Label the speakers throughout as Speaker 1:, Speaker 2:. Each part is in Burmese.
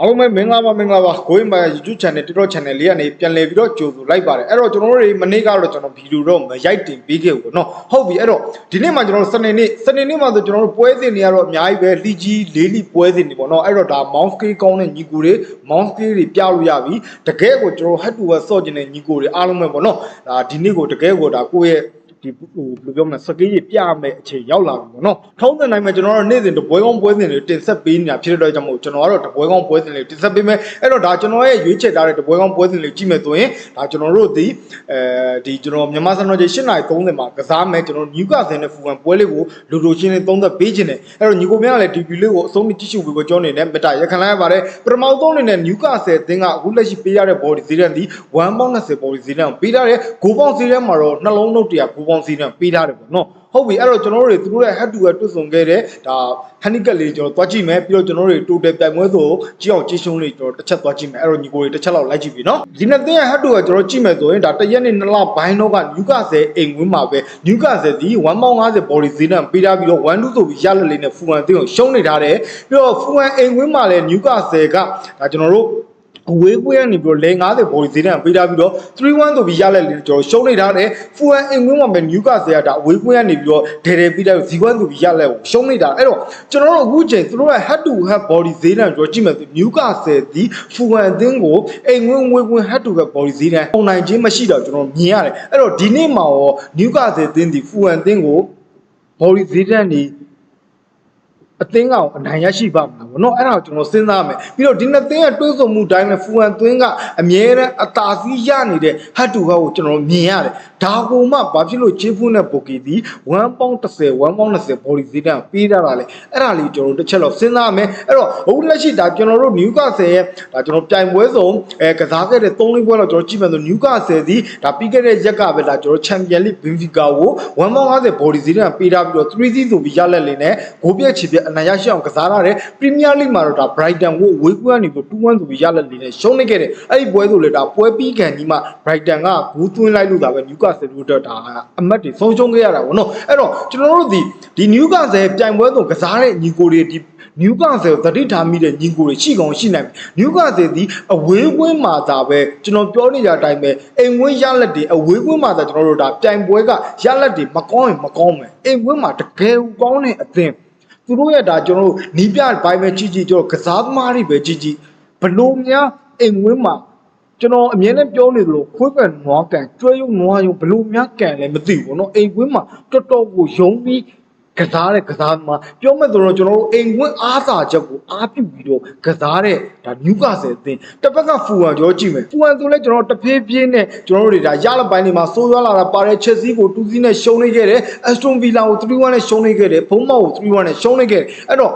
Speaker 1: အားလုံးပဲမင်္ဂလာပါမင်္ဂလာပါကိုင်းပါ YouTube channel TikTok channel လေးကနေပြန်လည်ပြီးတော့ကြိုဆိုလိုက်ပါတယ်အဲ့တော့ကျွန်တော်တို့တွေမနေ့ကတော့ကျွန်တော်ဗီဒီယိုတော့မရိုက်တင်ပေးခဲ့ဘူးပေါ့နော်ဟုတ်ပြီအဲ့တော့ဒီနေ့မှကျွန်တော်တို့စနေနေ့စနေနေ့မှဆိုကျွန်တော်တို့ပွဲစဉ်တွေကတော့အများကြီးပဲလီကြီးလေးလီပွဲစဉ်တွေပေါ့နော်အဲ့တော့ဒါ mouse scale ကောင်းတဲ့ညီကိုတွေ mouse scale တွေပြလို့ရပြီတကယ်ကိုကျွန်တော် head to head ဆော့ကျင်တဲ့ညီကိုတွေအားလုံးပဲပေါ့နော်ဒါဒီနေ့ကိုတကယ်ကိုဒါကိုယ့်ရဲ့ ဒီဟိုဘယ်လိုပြောမလဲစကေးကြီးပြမယ်အချိန်ရောက်လာပြီပေါ့နော်ထုံးတဲ့နိုင်မှာကျွန်တော်တို့နေ့စဉ်တပွဲကောင်းပွဲစဉ်တွေတင်ဆက်ပေးနေတာဖြစ်တဲ့အတွက်ကြောင့်မို့ကျွန်တော်ကတော့တပွဲကောင်းပွဲစဉ်တွေတင်ဆက်ပေးမယ်အဲ့တော့ဒါကျွန်တော်ရဲ့ရွေးချယ်ထားတဲ့တပွဲကောင်းပွဲစဉ်တွေကြည့်မယ်ဆိုရင်ဒါကျွန်တော်တို့ဒီအဲဒီကျွန်တော်မြန်မာစံတော်ချိန်8:30မှာကစားမယ်ကျွန်တော်နျူကာဆယ်နဲ့ဖူကန်ပွဲလေးကိုလူလူချင်းလေးသုံးသက်ပေးခြင်းတယ်အဲ့တော့ညီကိုများကလည်းဒီဗီလေးကိုအဆုံးထိကြည့်ရှုပြီးတော့ကျွန်တော်နေနဲ့မေတ္တာရခံလိုက်ရပါတယ်ပထမဆုံးအနေနဲ့နျူကာဆယ်အသင်းကအခုလက်ရှိပေးရတဲ့ body ဈေးတန်းဒီ1.20 body ဈေးတန်းကိုပေးထားတယ်ဂိုးပေါင်းဈေးတန်းမှာတော့နှလုံးနှုတ်တရားဂိုးပေါင်းဈေးတန်းပေးထားတယ်ပေါ့နော်ဟုတ်ပြီအဲ့တော့ကျွန်တော်တို့တွေသူတို့ရဲ့ head to head တွေ့ဆုံခဲ့တဲ့ဒါ handicap လေးကျွန်တော်တွားကြည့်မယ်ပြီးတော့ကျွန်တော်တို့တွေ total ပြိုင်ပွဲဆိုကြည့်အောင်ကြည့်ရှုံးလေးကျွန်တော်တစ်ချက်တွားကြည့်မယ်အဲ့တော့ညီကိုတွေတစ်ချက်လောက်လိုက်ကြည့်ပြီနော်ဒီနှစ်သင်းရဲ့ head to head ကျွန်တော်ကြည့်မယ်ဆိုရင်ဒါတရက်နဲ့နှစ်လဘိုင်းတော့က Newcastle အိမ်ဝင်းမှာပဲ Newcastle ဒီ1.50 body ဈေးတန်းပေးထားပြီးတော့1-2ဆိုပြီးရလက်လေးနဲ့ Full အသင်းကိုရှုံးနေထားတယ်ပြီးတော့ Full အိမ်ဝင်းမှာလည်း Newcastle ကဒါကျွန်တော်တို့ အဝေးကွေးကနေပြီးတော့လဲ90ဘော်ဒီဈေးတန်းပေးထားပြီးတော့3-1ဆိုပြီးရလက်လေးကျွန်တော်ရှုံးနေထားတယ်ဖူအန်အင်ဝင်းမှာပဲနျူကာဆယ်ကဒါအဝေးကွေးကနေပြီးတော့ဒယ်ဒယ်ပြီးတော့ဇီကွန်းဆိုပြီးရလက်ကိုရှုံးနေတာအဲ့တော့ကျွန်တော်တို့အခုချိန်သူတို့ရဲ့ head to head body ဈေးတန်းကျွန်တော်ကြည့်မယ်ဆိုနျူကာဆယ်ဒီဖူအန်အသင်းကိုအိမ်ဝင်းဝေးကွင်း head to head body ဈေးတန်းပုံနိုင်ခြင်းမရှိတော့ကျွန်တော်မြင်ရတယ်အဲ့တော့ဒီနေ့မှာရောနျူကာဆယ်အသင်းဒီဖူအန်အသင်းကို body ဈေးတန်းဒီ အသင်းကောင်အနိုင်ရရှိပါမှာဗောနော်အဲ့ဒါကိုကျွန်တော်စဉ်းစားမယ်ပြီးတော့ဒီနှစ်သင်းရဲ့တွေးဆုံမှုတိုင်းနဲ့ဖူအန်သွင်းကအမြဲတမ်းအသာစီးရနေတဲ့ဟတ်တူဟတ်ကိုကျွန်တော်မြင်ရတယ်ဒါကိုမှဘာဖြစ်လို့ချင်းဖူးနဲ့ပိုကီဒီ1ပေါင်း30 1ပေါင်း20ဘော်ဒီဈေးတန်းပေးထားတာလေအဲ့ဒါလေးကျွန်တော်တို့တစ်ချက်တော့စဉ်းစားမယ်အဲ့တော့အခုလက်ရှိဒါကျွန်တော်တို့နျူကာဆယ်ရဲ့ဒါကျွန်တော်ပြိုင်ပွဲစုံအဲကစားခဲ့တဲ့3လေးပွဲတော့ကျွန်တော်ကြည့်မယ်ဆိုနျူကာဆယ်ဒီဒါပြီးခဲ့တဲ့ရက်ကပဲဒါကျွန်တော်ချန်ပီယံလိဘင်ဖီကာကို1ပေါင်း50ဘော်ဒီဈေးတန်းပေးထားပြီးတော့3စီးဆိုပြီးရလက်လေးနဲ့ဂိုးပြက်ချီပြက်အနိုင်ရရှိအောင်ကစားရတယ်ပရီးမီးယားလိမှာတော့ဒါ Brighton ကိုဝေးကွန်းကနေပြီး2-1ဆိုပြီးရလက်လေးနဲ့ရှုံးနေခဲ့တယ်အဲ့ဒီပွဲဆိုလေဒါပွဲပြီးခံကြီးမှ Brighton ကဂိုးသွင်းလိုက်လို့ဒါပဲ Newcastle တို့တော့ဒါအမတ်တွေဆုံးရှုံးခဲ့ရတာဗောနော်အဲ့တော့ကျွန်တော်တို့ဒီဒီ Newcastle ပြိုင်ပွဲဆိုကစားတဲ့ညီကိုတွေဒီ Newcastle သတိထားမိတဲ့ညီကိုတွေရှိကောင်းရှိနိုင်ပြီ Newcastle ဒီအဝေးကွင်းမှာသာပဲကျွန်တော်ပြောနေကြအတိုင်းပဲအိမ်ဝင်းရလက်တွေအဝေးကွင်းမှာသာကျွန်တော်တို့ဒါပြိုင်ပွဲကရလက်တွေမကောင်းရင်မကောင်းမယ်အိမ်ဝင်းမှာတကယ်ကောင်းတဲ့အသင်း သူတို့ရဲ့ဒါကျွန်တော်တို့နီးပြဘိုင်းပဲကြီးကြီးကျွန်တော်ကစားသမားတွေပဲကြီးကြီးဘလို့များအိမ်ဝင်းမှာကျွန်တော်အမြဲတမ်းပြောနေသလိုခွေးပန်နွားကန်ကျွဲယုံနွားယုံဘလို့များကန်လဲမသိဘူးเนาะအိမ်ဝင်းမှာတော်တော်ကိုယုံပြီး ကစားတဲ့ကစားသမားပြောမဲ့ဆိုတော့ကျွန်တော်တို့အိမ်ဝင်းအားသာချက်ကိုအားပြုပြီးတော့ကစားတဲ့ဒါနျူကာဆယ်အသင်းတစ်ဖက်ကဖူဟန်ကြောကြည့်မယ်ဖူဟန်ဆိုလဲကျွန်တော်တစ်ဖြည်းဖြည်းနဲ့ကျွန်တော်တို့တွေဒါရလပိုင်းတွေမှာစိုးရွားလာတာပါတဲ့ချက်စီကို2စီးနဲ့ရှုံးနေခဲ့တယ်အက်စတွန်ဗီလာကို3-1နဲ့ရှုံးနေခဲ့တယ်ဘုံမောက်ကို3-1နဲ့ရှုံးနေခဲ့တယ်အဲ့တော့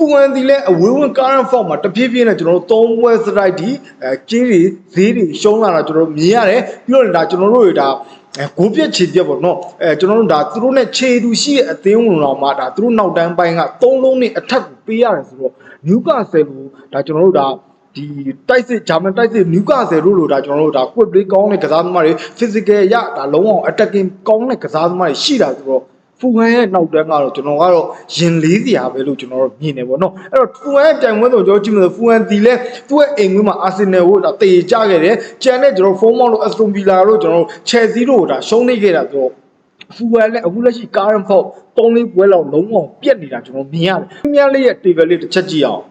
Speaker 1: ဖူဟန်ဒီလဲအဝေးဝင် current form မှာတဖြည်းဖြည်းနဲ့ကျွန်တော်တို့၃ပွဲစတိုက်ဒီအဲကျင်းတွေဈေးတွေရှုံးလာတာကျွန်တော်တို့မြင်ရတယ်ပြီးတော့ဒါကျွန်တော်တို့တွေဒါအဲကိုပြက်ခြေပြက်ပေါ့နော်အဲကျွန်တော်တို့ဒါသူတို့နဲ့ခြေသူရှိတဲ့အသင်းဝင်တော်မှာဒါသူတို့နောက်တန်းပိုင်းက၃လုံးနဲ့အထက်ကိုပေးရတယ်ဆိုတော့နျူကာဆယ်ကိုဒါကျွန်တော်တို့ဒါဒီတိုက်စစ်ဂျာမန်တိုက်စစ်နျူကာဆယ်တို့လိုဒါကျွန်တော်တို့ဒါ quick play ကောင်းတဲ့ကစားသမားတွေ physical ရဒါလုံးအောင် attacking ကောင်းတဲ့ကစားသမားတွေရှိတာဆိုတော့ ဖူဟန်ရဲ့နောက်တန်းကတော့ကျွန်တော်ကတော့ရင်လေးစရာပဲလို့ကျွန်တော်တို့မြင်နေပေါ့နော်အဲ့တော့ဖူဟန်ရဲ့တိုင်ဝန်းဆိုကျွန်တော်ကြည့်မလို့ဖူဟန်ဒီလဲသူ့ရဲ့အိမ်ဝင်းမှာအာဆင်နယ်ကိုဒါတေကြခဲ့တယ်ကျန်တဲ့ကျွန်တော်ဖုန်းမောက်လို့အက်စတွန်ဗီလာတို့ကျွန်တော်ချယ်ဆီတို့ဒါရှုံးနေခဲ့တာဆိုတော့ဖူဟန်လည်းအခုလက်ရှိ current form ၃လေးပွဲလောက်လုံးဝပြက်နေတာကျွန်တော်မြင်ရတယ်ပရီးမီးယားလိရဲ့ table လေးတစ်ချက်ကြည့်အောင်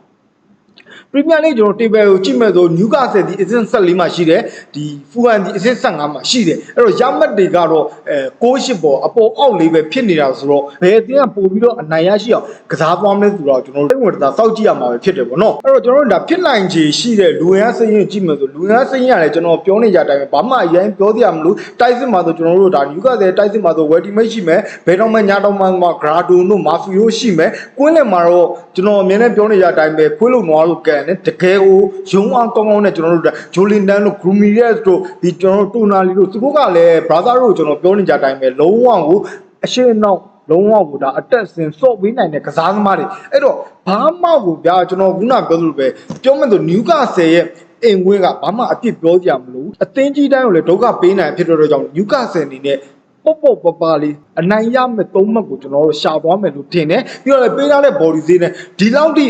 Speaker 1: ပရီးမီးယားလိကျွန်တော် table ကိုကြည့်မဲ့ဆိုနျူကာဆယ်ဒီအဆင့်14မှာရှိတယ်ဒီဖူဟန်ဒီအဆင့်15မှာရှိတယ်အဲ့တော့ရမတ်တွေကတော့အဲ68ပေါ်အပေါ်အောက်လေးပဲဖြစ်နေတာဆိုတော့ဘယ်အသင်းကပို့ပြီးတော့အနိုင်ရရှိအောင်ကစားသွားမလဲဆိုတော့ကျွန်တော်တို့ဝင်တာစောက်ကြည့်ရမှာပဲဖြစ်တယ်ပေါ့နော်အဲ့တော့ကျွန်တော်တို့ဒါဖြစ်နိုင်ခြေရှိတဲ့လူရန်စရင်ကြည့်မဲ့ဆိုလူရန်စရင်ရတယ်ကျွန်တော်ပြောနေကြတိုင်းပဲဘာမှအရင်ပြောသေးရမလို့တိုက်စစ်မှာဆိုကျွန်တော်တို့ဒါနျူကာဆယ်တိုက်စစ်မှာဆိုဝယ်တီမိတ်ရှိမယ်ဘယ်တော့မှညာတော့မှဂရာဒိုတို့မာဖီယိုရှိမယ်ကွင်းလယ်မှာတော့ကျွန်တော်အမြဲတမ်းပြောနေကြတိုင်းပဲခွေးလုံနွားလို့ကန်တယ်တကယ်ကိုရုံအောင်ကောင်းကောင်းနဲ့ကျွန်တော်တို့ဂျိုလင်တန်တို့ဂရူမီရက်တို့ဒီကျွန်တော်တို့တိုနာလီတို့သူတို့ကလည်း brother တို့ကျွန်တော်ပြောနေကြတိုင်းပဲလုံးဝကိုအရှိနောက်လုံးဝကိုဒါအတက်စင်စော့ပေးနိုင်တဲ့ကစားသမားတွေအဲ့တော့ဘာမှကိုဗျာကျွန်တော်ခုနပြောသလိုပဲပြောမှဆိုနျူကာဆယ်ရဲ့အိမ်ဝင်းကဘာမှအပြစ်ပြောကြမလို့အသင်းကြီးတိုင်းကိုလည်းဒုက္ခပေးနိုင်ဖြစ်တော့ကြောင့်နျူကာဆယ်အနေနဲ့ပေါ့ပေါ့ပပလေးအနိုင်ရမဲ့သုံးမှတ်ကိုကျွန်တော်တို့ရှာသွားမယ်လို့ထင်တယ်ပြီးတော့လည်းပေးထားတဲ့ body ဈေးနဲ့ဒီလောက်ထိ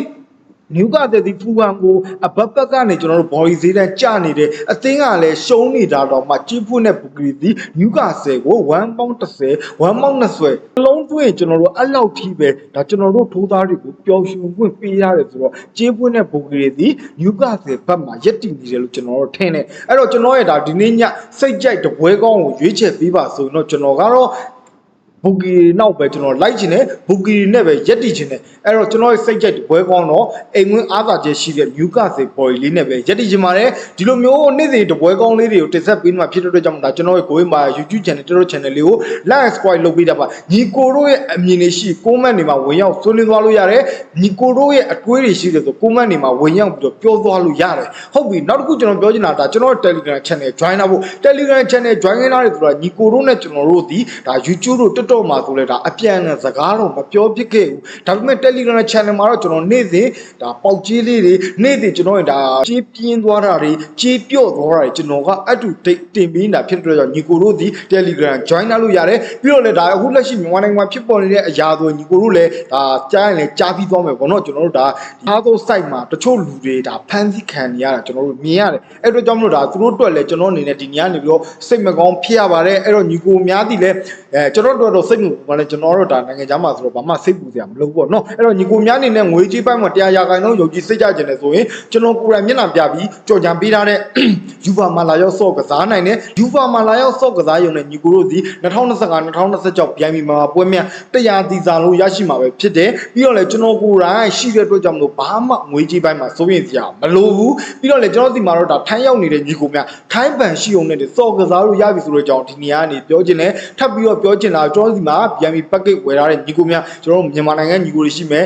Speaker 1: နျူကာတဲ့ဒီဖူဟန်ကိုအဘက်ဘက်ကနေကျွန်တော်တို့ body ဈေးတန်းကျနေတယ်အသင်းကလည်းရှုံးနေတာတော့မှကြီးဖွင့်တဲ့ဘူဂရီဒီနျူကာ10ကို1ပေါင်း30 1ပေါင်း20လုံးတွင်းကျွန်တော်တို့အဲ့လောက်ထိပဲဒါကျွန်တော်တို့ထိုးသားတွေကိုပျော်ရွှင်ခွင့်ပေးရတယ်ဆိုတော့ကြီးပွင့်တဲ့ဘူဂရီဒီနျူကာ10ဘက်မှာရက်တည်နေတယ်လို့ကျွန်တော်တို့ထင်တယ်အဲ့တော့ကျွန်တော်ရဲ့ဒါဒီနေ့ညစိတ်ကြိုက်တပွဲကောင်းကိုရွေးချယ်ပေးပါဆိုရင်တော့ကျွန်တော်ကတော့ ဘူဂီနောက်ပဲကျွန်တော်လိုက်ချင်တယ်ဘူဂီနဲ့ပဲရက်တည်ချင်တယ်အဲ့တော့ကျွန်တော်ရဲ့စိတ်ကြိုက်တပွဲကောင်းတော့အိမ်ဝင်အားသာချက်ရှိတဲ့နျူကာစေပေါ်လေးနဲ့ပဲရက်တည်ချင်ပါတယ်ဒီလိုမျိုးနေ့စဉ်တပွဲကောင်းလေးတွေကိုတင်ဆက်ပေးမှဖြစ်တဲ့အတွက်ကြောင့်ဒါကျွန်တော်ရဲ့ကိုယ်မှာ YouTube channel တော်တော် channel လေးကို like subscribe လုပ်ပေးတာပါညီကိုတို့ရဲ့အမြင်တွေရှိ comment တွေမှာဝင်ရောက်ဆွေးနွေးသွားလို့ရတယ်ညီကိုတို့ရဲ့အတွေးတွေရှိတယ်ဆို comment တွေမှာဝင်ရောက်ပြီးတော့ပြောသွားလို့ရတယ်ဟုတ်ပြီနောက်တစ်ခုကျွန်တော်ပြောချင်တာဒါကျွန်တော် Telegram channel join လာဖို့ Telegram channel join ခဲ့တာတွေဆိုတာညီကိုတို့နဲ့ကျွန်တော်တို့ဒီဒါ YouTube တို့ TikTok မှာဆိုလဲဒါအပြန်အလှန်စကားတော့မပြောဖြစ်ခဲ့ဘူးဒါပေမဲ့ Telegram channel မှာတော့ကျွန်တော်နေ့စဉ်ဒါပေါက်ကြီးလေးတွေနေ့စဉ်ကျွန်တော်ရဲ့ဒါကြီးပြင်းသွားတာတွေကြီးပြော့သွားတာတွေကျွန်တော်ကအတူတိတ်တင်ပြီးနေတာဖြစ်တဲ့အတွက်ကြောင့်ညီကိုတို့ဒီ Telegram join လာလို့ရတယ်ပြီးတော့လည်းဒါအခုလက်ရှိမြန်မာနိုင်ငံမှာဖြစ်ပေါ်နေတဲ့အရာဆိုညီကိုတို့လည်းဒါကြားရင်လည်းကြားပြီးသွားမယ်ပေါ့နော်ကျွန်တော်တို့ဒါအားသော site မှာတချို့လူတွေဒါဖန်ဆီးခံနေရတာကျွန်တော်တို့မြင်ရတယ်အဲ့အတွက်ကြောင့်မလို့ဒါသူတို့အတွက်လည်းကျွန်တော်အနေနဲ့ဒီညနေပြီးတော့စိတ်မကောင်းဖြစ်ရပါတယ်အဲ့တော့ညီကိုများသည်လည်းအဲကျွန်တော်တို့တော့စိတ်မပူပါနဲ့ကျွန်တော်တို့ဒါနိုင်ငံခြားမှာဆိုတော့ဘာမှစိတ်ပူစရာမလိုဘူးပေါ့နော်အဲ့တော့ညီကိုများအနေနဲ့ငွေကြေးပိုင်းမှာတရားရာခိုင်နှုန်းယုံကြည်စိတ်ကြကျင်တယ်ဆိုရင်ကျွန်တော်ကိုယ်တိုင်မျက်နှာပြပြီးကြော်ကြံပေးထားတဲ့ယူဗာမှာလာရောက်ဆော့ကစားနိုင်တယ်ယူဗာမှာလာရောက်ဆော့ကစားရုံနဲ့ညီကိုတို့ဒီ2025 2026ပြန်ပြီးမှာပွဲမြတ်တရားတီစာလို့ရရှိမှာပဲဖြစ်တယ်ပြီးတော့လည်းကျွန်တော်ကိုယ်တိုင်ရှိတဲ့အတွက်ကြောင့်မလို့ဘာမှငွေကြေးပိုင်းမှာစိုးရင်စရာမလိုဘူးပြီးတော့လည်းကျွန်တော်ဒီမှာတော့ဒါထိုင်းရောက်နေတဲ့ညီကိုများထိုင်းပန်ရှိုံနဲ့ဆော့ကစားလို့ရပြီဆိုတော့ကြောင့်ဒီနေရာကနေပြောချင်တယ်ထပ်ပြီးတော့ပြောချင်တာကျွန်တော်ဒီမှာပြန်ပြီး package ဝယ်ထားတဲ့ညီကိုများကျွန်တော်မြန်မာနိုင်ငံညီကိုတွေရှိမယ်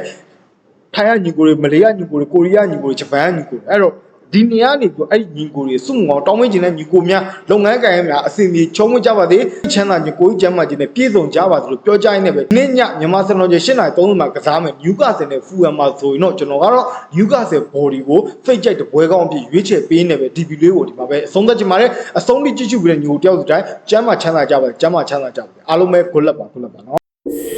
Speaker 1: ထိုင်းကညီကိုတွေမလေးကညီကိုတွေကိုရီးယားညီကိုတွေဂျပန်ကညီကိုတွေအဲ့တော့ ဒီနေရာနေပြီးအဲ့ဒီညီကိုတွေစုငေါတောင်းမင်းကျင်တဲ့ညီကိုများလုပ်ငန်းကိုင်ရများအစီအပြေချုံးမကြပါသေးချမ်းသာညီကိုကြီးကျမ်းမာခြင်းနဲ့ပြည့်စုံကြပါသလိုပြောကြရင်းနဲ့ပဲနေ့ညမြန်မာစံတော်ချိန်၈နာရီ30မှာကစားမယ်နျူကာဆယ်နဲ့ဖူအမ်မှာဆိုရင်တော့ကျွန်တော်ကတော့နျူကာဆယ် body ကိုစိတ်ကြိုက်တဲ့ဘွဲကောင်းအဖြစ်ရွေးချယ်ပေးနေပဲဒီဗီဒီယိုကိုဒီမှာပဲအဆုံးသတ်ချင်ပါတယ်အဆုံးထိကြည့်ရှုပြီးတဲ့ညီကိုတယောက်စီတိုင်းကျမ်းမာချမ်းသာကြပါကျမ်းမာချမ်းသာကြပါအားလုံးပဲ good luck ပါ good luck ပါနော်